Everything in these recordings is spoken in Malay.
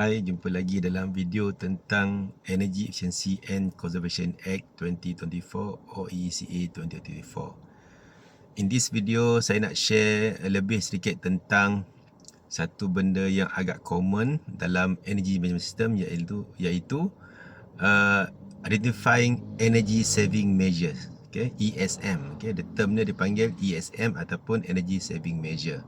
Hai, jumpa lagi dalam video tentang Energy Efficiency and Conservation Act 2024 OECA 2024. In this video, saya nak share lebih sedikit tentang satu benda yang agak common dalam energy management system iaitu iaitu uh, identifying energy saving measures, okay? ESM, okay? The termnya dipanggil ESM ataupun energy saving measure.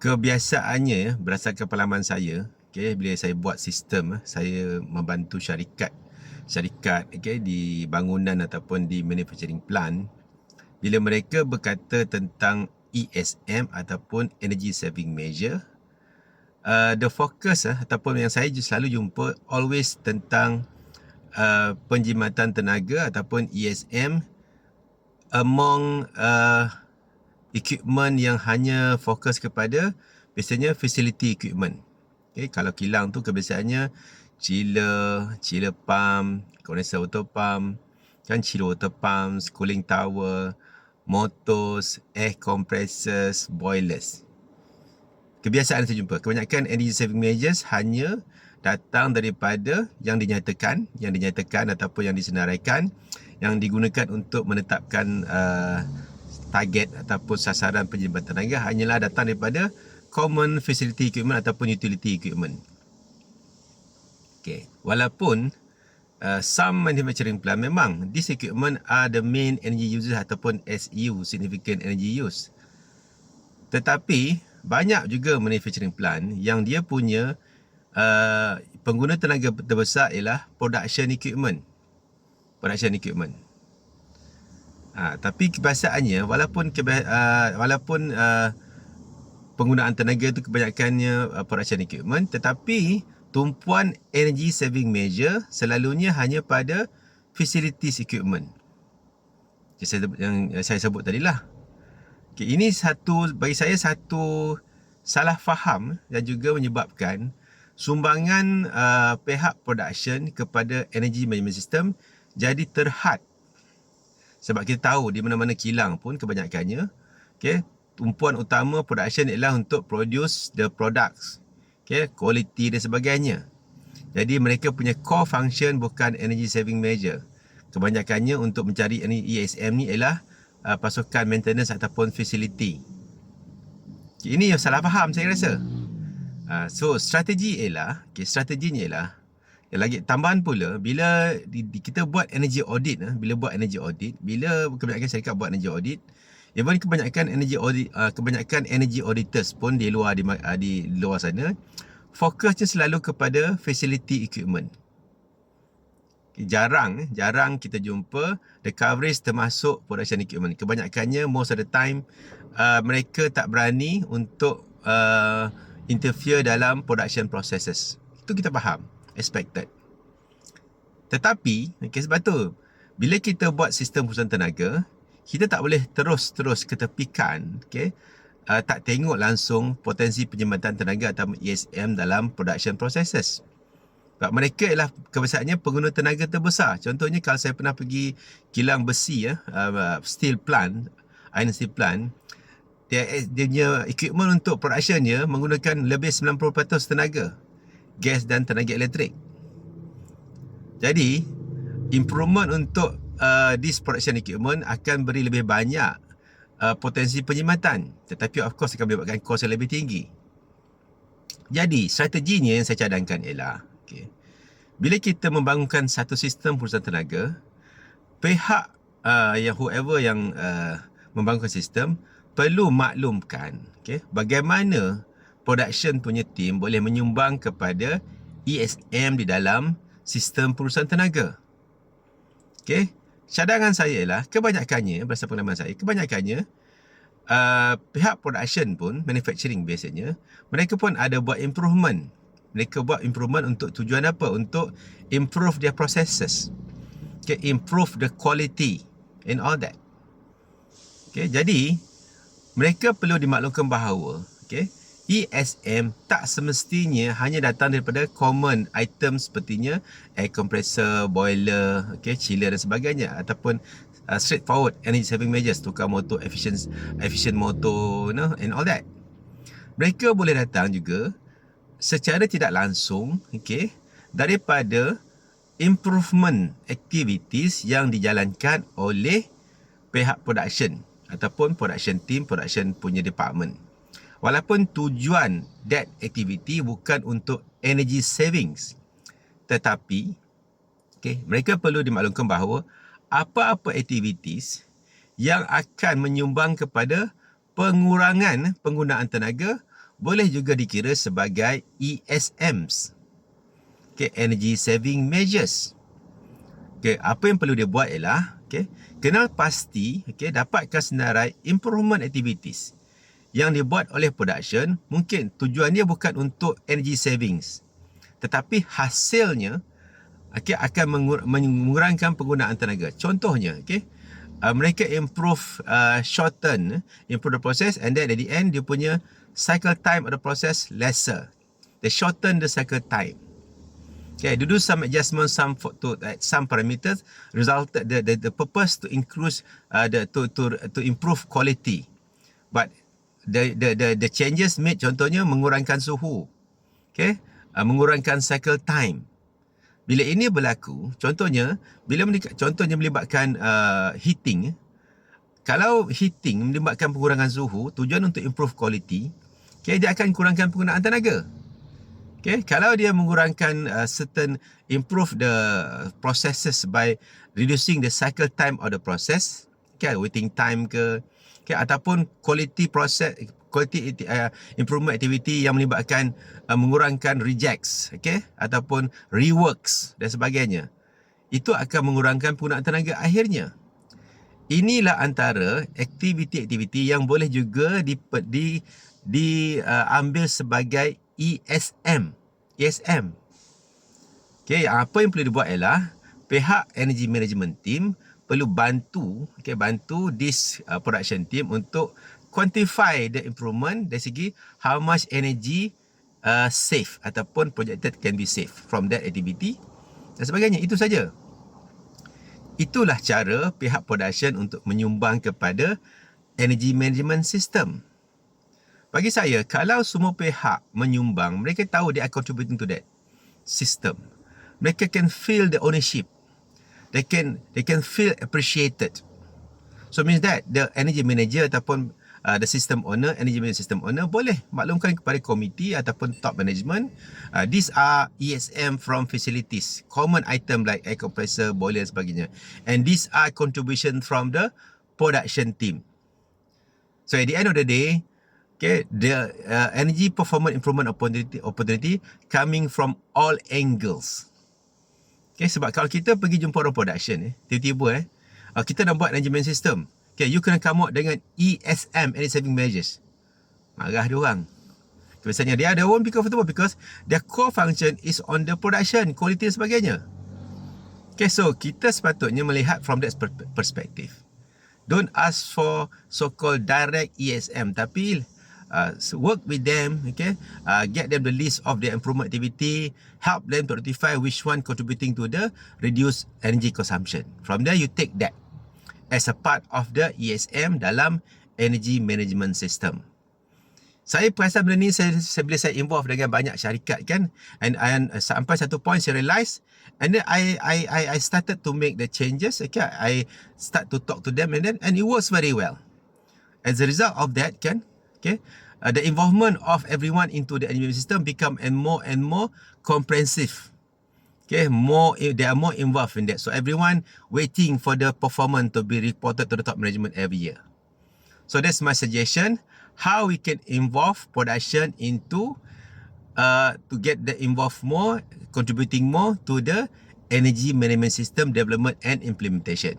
Kebiasaannya berdasarkan pengalaman saya, okay, bila saya buat sistem, eh, saya membantu syarikat. Syarikat okay, di bangunan ataupun di manufacturing plant bila mereka berkata tentang ESM ataupun energy saving measure uh, the focus uh, ataupun yang saya selalu jumpa always tentang uh, penjimatan tenaga ataupun ESM among uh, equipment yang hanya fokus kepada biasanya facility equipment Okay, kalau kilang tu kebiasaannya chiller, chiller pump, condenser water pump, kan chiller water pump, cooling tower, motors, air compressors, boilers. Kebiasaan saya jumpa. Kebanyakan energy saving measures hanya datang daripada yang dinyatakan, yang dinyatakan ataupun yang disenaraikan yang digunakan untuk menetapkan uh, target ataupun sasaran penjimatan tenaga hanyalah datang daripada common facility equipment ataupun utility equipment. Okay. Walaupun uh, some manufacturing plant memang this equipment are the main energy users ataupun SU significant energy use. Tetapi banyak juga manufacturing plant yang dia punya uh, pengguna tenaga terbesar ialah production equipment. Production equipment. Ha, tapi kebiasaannya walaupun uh, walaupun uh, penggunaan tenaga itu kebanyakannya uh, production equipment. Tetapi tumpuan energy saving measure selalunya hanya pada facilities equipment. Yang saya, yang saya sebut okay, ini satu bagi saya satu salah faham dan juga menyebabkan sumbangan uh, pihak production kepada energy management system jadi terhad. Sebab kita tahu di mana-mana kilang pun kebanyakannya. Okay, tumpuan utama production ialah untuk produce the products. Okay, quality dan sebagainya. Jadi mereka punya core function bukan energy saving measure. Kebanyakannya untuk mencari ESM ni ialah uh, pasukan maintenance ataupun facility. Okay, ini yang salah faham saya rasa. Uh, so strategi ialah, okay, strateginya ialah yang lagi tambahan pula bila di, di, kita buat energy audit uh, bila buat energy audit bila kebanyakan syarikat buat energy audit Even kebanyakan energy audit, uh, kebanyakan energy auditors pun di luar di, uh, di luar sana fokusnya selalu kepada facility equipment. Jarang jarang kita jumpa the coverage termasuk production equipment. Kebanyakannya most of the time uh, mereka tak berani untuk uh, interfere dalam production processes. Itu kita faham, expected. Tetapi, okay, sebab tu bila kita buat sistem perusahaan tenaga, kita tak boleh terus-terus ketepikan okay? uh, tak tengok langsung potensi penjimatan tenaga atau ESM dalam production processes. Sebab mereka ialah kebesarannya pengguna tenaga terbesar. Contohnya kalau saya pernah pergi kilang besi ya, uh, steel plant iron steel plant dia, dia punya equipment untuk productionnya menggunakan lebih 90% tenaga gas dan tenaga elektrik. Jadi improvement untuk uh, this production equipment akan beri lebih banyak uh, potensi penjimatan tetapi of course akan menyebabkan kos yang lebih tinggi. Jadi strateginya yang saya cadangkan ialah okay, bila kita membangunkan satu sistem perusahaan tenaga pihak uh, yang whoever yang uh, membangunkan sistem perlu maklumkan okay, bagaimana production punya team boleh menyumbang kepada ESM di dalam sistem perusahaan tenaga. Okay cadangan saya ialah kebanyakannya berdasarkan pengalaman saya kebanyakannya uh, pihak production pun manufacturing biasanya mereka pun ada buat improvement. Mereka buat improvement untuk tujuan apa? Untuk improve their processes. Okay, improve the quality and all that. Okay, jadi mereka perlu dimaklumkan bahawa okay, ESM tak semestinya hanya datang daripada common item sepertinya air compressor, boiler, okay, chiller dan sebagainya ataupun uh, straightforward energy saving measures tukar motor efficient efficient motor you know and all that. Mereka boleh datang juga secara tidak langsung okay, daripada improvement activities yang dijalankan oleh pihak production ataupun production team, production punya department. Walaupun tujuan that activity bukan untuk energy savings tetapi okay, mereka perlu dimaklumkan bahawa apa-apa activities yang akan menyumbang kepada pengurangan penggunaan tenaga boleh juga dikira sebagai ESMs okay, energy saving measures. Okay, apa yang perlu dia buat ialah okay, kenal pasti okay, dapatkan senarai improvement activities yang dibuat oleh production mungkin tujuan dia bukan untuk energy savings tetapi hasilnya okay, akan mengurangkan penggunaan tenaga. Contohnya, okay, uh, mereka improve uh, shorten improve the process and then at the end dia punya cycle time of the process lesser. They shorten the cycle time. Okay, to do some adjustment, some to uh, some parameters resulted the, the the purpose to increase uh, the to to to improve quality. But the the the the changes made contohnya mengurangkan suhu. Okay, uh, mengurangkan cycle time. Bila ini berlaku, contohnya bila contohnya melibatkan uh, heating. Kalau heating melibatkan pengurangan suhu, tujuan untuk improve quality, okay, dia akan kurangkan penggunaan tenaga. Okay, kalau dia mengurangkan uh, certain improve the processes by reducing the cycle time of the process, okay, waiting time ke, okay, ataupun quality process quality uh, improvement activity yang melibatkan uh, mengurangkan rejects, okay, ataupun reworks dan sebagainya. Itu akan mengurangkan penggunaan tenaga akhirnya. Inilah antara aktiviti-aktiviti yang boleh juga di di diambil uh, sebagai ESM. ESM. Okay, apa yang perlu dibuat ialah pihak energy management team perlu bantu, okay, bantu this uh, production team untuk quantify the improvement dari segi how much energy uh, save ataupun projected can be saved from that activity dan sebagainya. Itu saja. Itulah cara pihak production untuk menyumbang kepada energy management system. Bagi saya, kalau semua pihak menyumbang, mereka tahu they are contributing to that system. Mereka can feel the ownership. They can they can feel appreciated. So means that the energy manager ataupun uh, the system owner, energy management system owner boleh maklumkan kepada komiti ataupun top management. Uh, these are ESM from facilities, common item like air compressor, boiler dan sebagainya. And these are contribution from the production team. So at the end of the day, okay the uh, energy performance improvement opportunity opportunity coming from all angles okay sebab kalau kita pergi jumpa orang production eh tiba-tiba eh uh, kita nak buat management system. Okay you kena come out dengan ESM energy saving measures. Marah dia orang. Biasanya dia ada won't be comfortable because their core function is on the production quality dan sebagainya. Okay so kita sepatutnya melihat from that perspective. Don't ask for so called direct ESM tapi uh, work with them, okay, uh, get them the list of their improvement activity, help them to identify which one contributing to the reduced energy consumption. From there, you take that as a part of the ESM dalam energy management system. Saya perasan benda ni saya, saya bila saya involve dengan banyak syarikat kan and, and uh, sampai satu point saya realise and then I, I I I started to make the changes okay I start to talk to them and then and it works very well. As a result of that kan okay? Uh, the involvement of everyone into the animation system become and more and more comprehensive. Okay? More they are more involved in that. So everyone waiting for the performance to be reported to the top management every year. So that's my suggestion. How we can involve production into uh, to get the involved more contributing more to the energy management system development and implementation.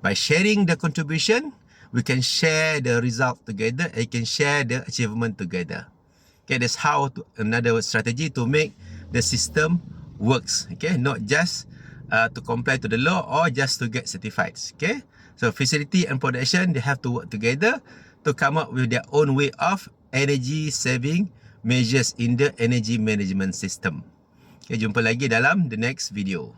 By sharing the contribution we can share the result together and can share the achievement together. Okay, that's how to, another strategy to make the system works. Okay, not just uh, to comply to the law or just to get certified. Okay, so facility and production they have to work together to come up with their own way of energy saving measures in the energy management system. Okay, jumpa lagi dalam the next video.